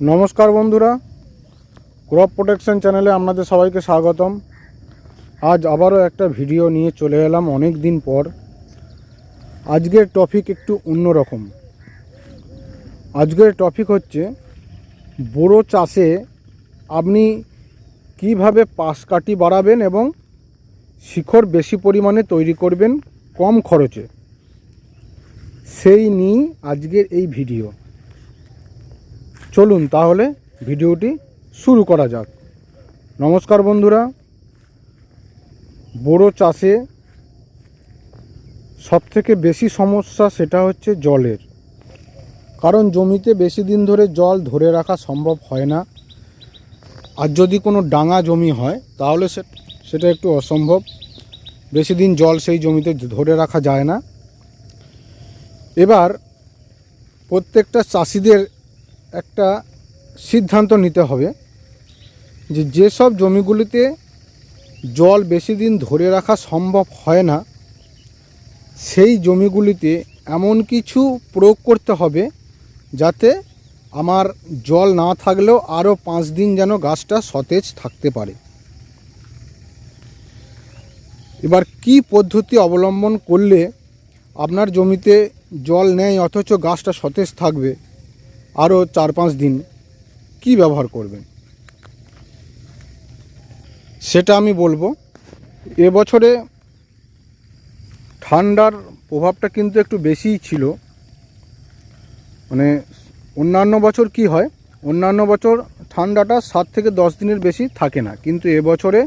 নমস্কার বন্ধুরা crop protection চ্যানেলে আপনাদের সবাইকে স্বাগতম। আজ আবারও একটা ভিডিও নিয়ে চলে এলাম অনেক দিন পর। আজকের টপিক একটু অন্যরকম। আজকের টপিক হচ্ছে, বোরো চাষে আপনি কীভাবে পাশ কাটি বাড়াবেন এবং শিখর বেশি পরিমাণে তৈরি করবেন কম খরচে। সেই নিয়ে আজকের এই ভিডিও। চলুন তাহলে ভিডিওটি শুরু করা যাক। নমস্কার বন্ধুরা। বোরো চাষে সবথেকে বেশি সমস্যা সেটা হচ্ছে জলের। কারণ জমিতে বেশি দিন ধরে জল ধরে রাখা সম্ভব হয় না। আর যদি কোনো ডাঙা জমি হয়, তাহলে সেটা একটু অসম্ভব। বেশি দিন জল সেই জমিতে ধরে রাখা যায় না। এবার প্রত্যেকটা চাষিদের একটা সিদ্ধান্ত নিতে হবে যে যেসব জমিগুলিতে জল বেশি দিন ধরে রাখা সম্ভব হয় না, সেই জমিগুলিতে এমন কিছু প্রয়োগ করতে হবে যাতে আমার জল না থাকলেও আরও পাঁচ দিন যেন গাছটা সতেজ থাকতে পারে। এবার কি পদ্ধতি অবলম্বন করলে আপনার জমিতে জল নেই অথচ গাছটা সতেজ থাকবে? আরও চার পাঁচ দিন কি ব্যবহার করবেন? সেটা আমি বলব এবছরে ঠান্ডার প্রভাবটা কিন্তু একটু বেশিই ছিল। মানে অন্যান্য বছর কি হয়, অন্যান্য বছর ঠান্ডাটা সাত থেকে দশ দিনের বেশি থাকে না, কিন্তু এবছরে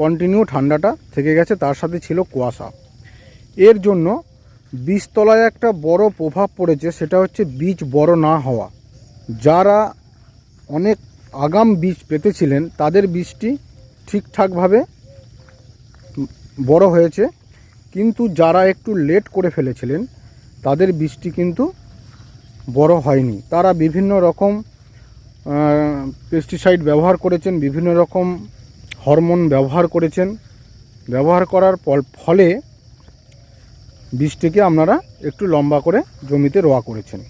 কন্টিনিউ ঠান্ডাটা থেকে গেছে, তার সাথে ছিল কুয়াশা। এর জন্য বীজতলায় একটা বড় প্রভাব পড়েছে, সেটা হচ্ছে বীজ বড় না হওয়া। যারা অনেক আগাম বীজ পেতেছিলেন, তাদের বীজটি ঠিকঠাকভাবে বড় হয়েছে। কিন্তু যারা একটু লেট করে ফেলেছিলেন, তাদের বীজটি কিন্তু বড় হয়নি। তারা বিভিন্ন রকম পেস্টিসাইড ব্যবহার করেছেন, বিভিন্ন রকম হরমোন ব্যবহার করেছেন। ব্যবহার করার ফলে বীজটিকে আপনারা একটু লম্বা করে জমিতে রোয়া করেছেন।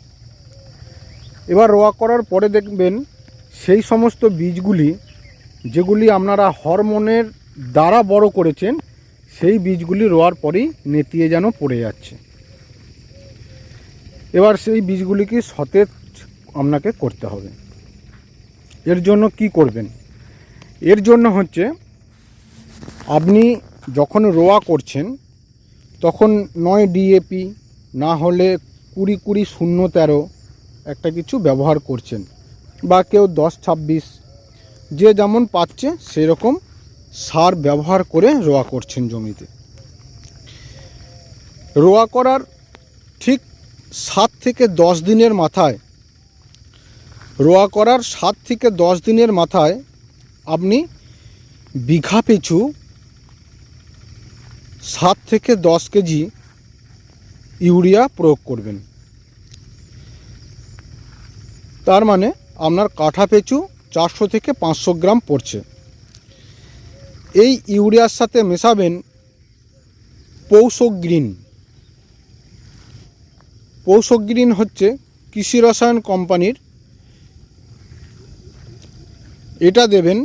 এবার রোয়া করার পরে দেখবেন সেই সমস্ত বীজগুলি, যেগুলি আপনারা হরমোনের দ্বারা বড় করেছেন, সেই বীজগুলি রোয়ার পরেই নেতিয়ে যেন পড়ে যাচ্ছে। এবার সেই বীজগুলিকে সতেজ আপনাকে করতে হবে। এর জন্য কি করবেন? এর জন্য হচ্ছে, আপনি যখন রোয়া করছেন, তখন নয় ডিএপি, না হলে কুড়ি কুড়ি শূন্য তেরো একটা কিছু ব্যবহার করছেন বা কেউ দশ, ছাব্বিশ, যে যেমন পাচ্ছে সেরকম সার ব্যবহার করে রোয়া করছেন জমিতে। রোয়া করার ঠিক সাত থেকে দশ দিনের মাথায়, রোয়া করার সাত থেকে দশ দিনের মাথায় আপনি বিঘা পিছু সাত থেকে দশ কেজি ইউরিয়া প্রয়োগ করবেন। তার মানে আপনার কাঠা পেঁচু চারশো থেকে পাঁচশো গ্রাম পড়ছে। এই ইউরিয়ার সাথে মেশাবেন পৌষক গ্রিন। পৌষক গ্রিন হচ্ছে কৃষি রসায়ন কোম্পানির। এটা দেবেন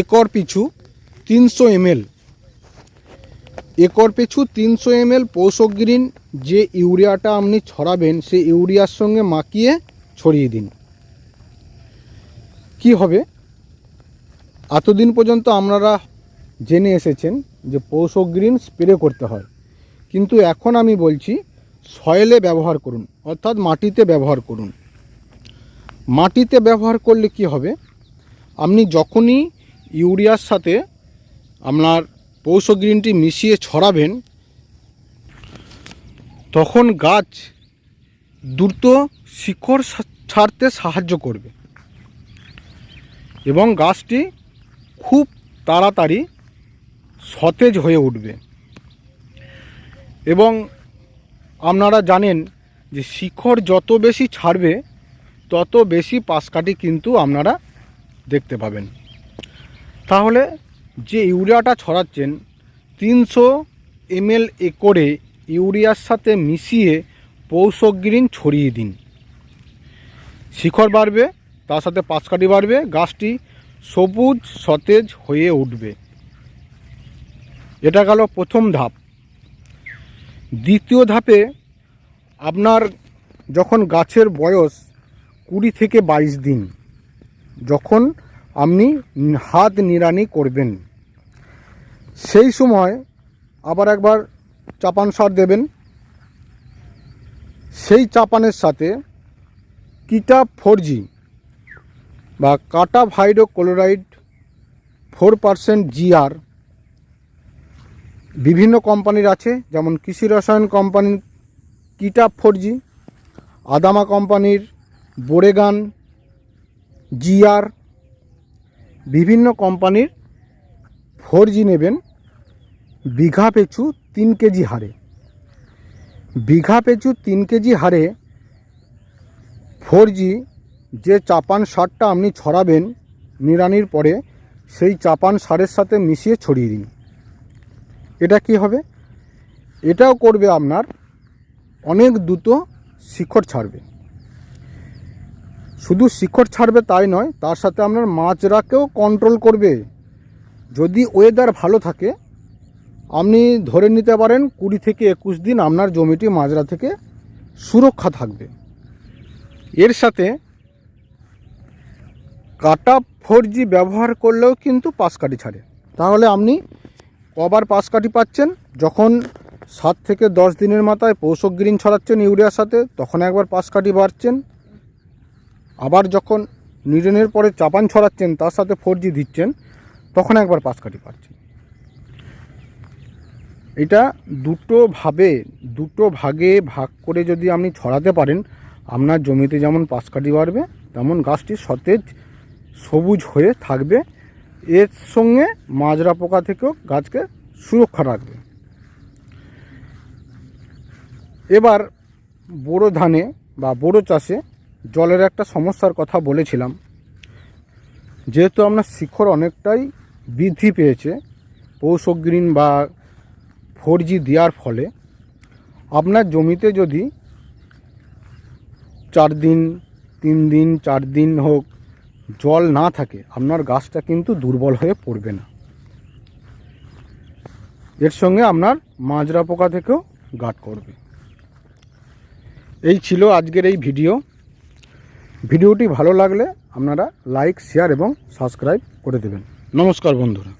একর পিছু তিনশো এমএল। একর পিছু তিনশো এমএল পৌষক গ্রিন যে ইউরিয়াটা আপনি ছড়াবেন, সেই ইউরিয়ার সঙ্গে মাখিয়ে ছড়িয়ে দিন। কি হবে? এতদিন পর্যন্ত আপনারা জেনে এসেছেন যে গ্রিন স্প্রে করতে হয়। কিন্তু এখন আমি বলছি, সয়েলে ব্যবহার করুন, অর্থাৎ মাটিতে ব্যবহার করুন। মাটিতে ব্যবহার করলে কি হবে? আপনি যখনই ইউরিয়ার সাথে আপনার পৌষ গ্রিনটি মিশিয়ে ছড়াবেন, তখন গাছ দ্রুত শিকড় ছাড়তে সাহায্য করবে এবং গাছটি খুব তাড়াতাড়ি সতেজ হয়ে উঠবে। এবং আপনারা জানেন যে শিকড় যত বেশি ছাড়বে, তত বেশি পাশকাঠি কিন্তু আপনারা দেখতে পাবেন। তাহলে যে ইউরিয়াটা ছড়াচ্ছেন, তিনশো এমএল একরে ইউরিয়ার সাথে মিশিয়ে পৌষগ্রিন ছড়িয়ে দিন। শিখর বাড়বে, তার সাথে পাশকাঠি বাড়বে, গাছটি সবুজ, সতেজ হয়ে উঠবে। এটা গেল প্রথম ধাপ। দ্বিতীয় ধাপে আপনার যখন গাছের বয়স কুড়ি থেকে বাইশ দিন, যখন আপনি হাত নিড়ানি করবেন সেই সময় আবার একবার চাপান সার দেবেন। সেই চাপানের সাথে কিটা ফোর জি বা কাটা ভাইডো ক্লোরাইড ফোর পারসেন্ট জিআর বিভিন্ন কোম্পানির আছে, যেমন কৃষি রসায়ন কোম্পানির কিটা ফোর জি, আদামা কোম্পানির বোরেগান জিআর বিভিন্ন কোম্পানির ফোর জি নেবেন। বিঘা পিছু তিন কেজি হারে। বিঘা পিছু তিন কেজি হারে ফোর জি যে চাপান সারটা আপনি ছড়াবেন নিড়ানির পরে, সেই চাপান সারের সাথে মিশিয়ে ছড়িয়ে দিন। এটা কি হবে? এটাও করবে আপনার অনেক দ্রুত শিকড় ছাড়বে। শুধু শিকড় ছাড়বে তাই নয়, তার সাথে আপনার মাছরাকেও কন্ট্রোল করবে। যদি ওয়েদার ভালো থাকে আপনি ধরে নিতে পারেন কুড়ি থেকে একুশ দিন আপনার জমিটি মাজরা থেকে সুরক্ষা থাকবে। এর সাথে কাটা ফোর জি ব্যবহার করলেও কিন্তু পাশকাঠি ছাড়ে। তাহলে আপনি কবার পাশকাঠি পাচ্ছেন, যখন সাত থেকে দশ দিনের মাথায় পৌষক গ্রিন ছড়াচ্ছেন ইউরিয়ার সাথে, তখন একবার পাশকাঠি বাড়ছেন। আবার যখন নিডেনের পরে চাপান ছড়াচ্ছেন, তার সাথে ফোর দিচ্ছেন, তখন একবার পাশ পাশকাঠি পাচ্ছেন এটা দুটো ভাবে, দুটো ভাগে ভাগ করে যদি আপনি ছড়াতে পারেন, আপনার জমিতে যেমন পাশকাঠি বাড়বে, তেমন গাছটি সতেজ সবুজ হয়ে থাকবে। এর সঙ্গে মাজরা পোকা থেকেও গাছকে সুরক্ষা রাখবে। এবার বোরো ধানে বা বোরো চাষে জলের একটা সমস্যার কথা বলেছিলাম। যেহেতু আপনার শিখর অনেকটাই বৃদ্ধি পেয়েছে পৌষক গ্রিন বা ফোর জি দেওয়ার ফলে আপনার জমিতে যদি চার দিন, তিন দিন, চার দিন হোক জল না থাকে, আপনার গাছটা কিন্তু দুর্বল হয়ে পড়বে না। এর সঙ্গে আপনার মাজরা পোকা থেকেও গাট করবে। এই ছিল আজকের এই ভিডিও। ভিডিওটি ভালো লাগলে আপনারা লাইক, শেয়ার এবং সাবস্ক্রাইব করে দেবেন। নমস্কার বন্ধুরা।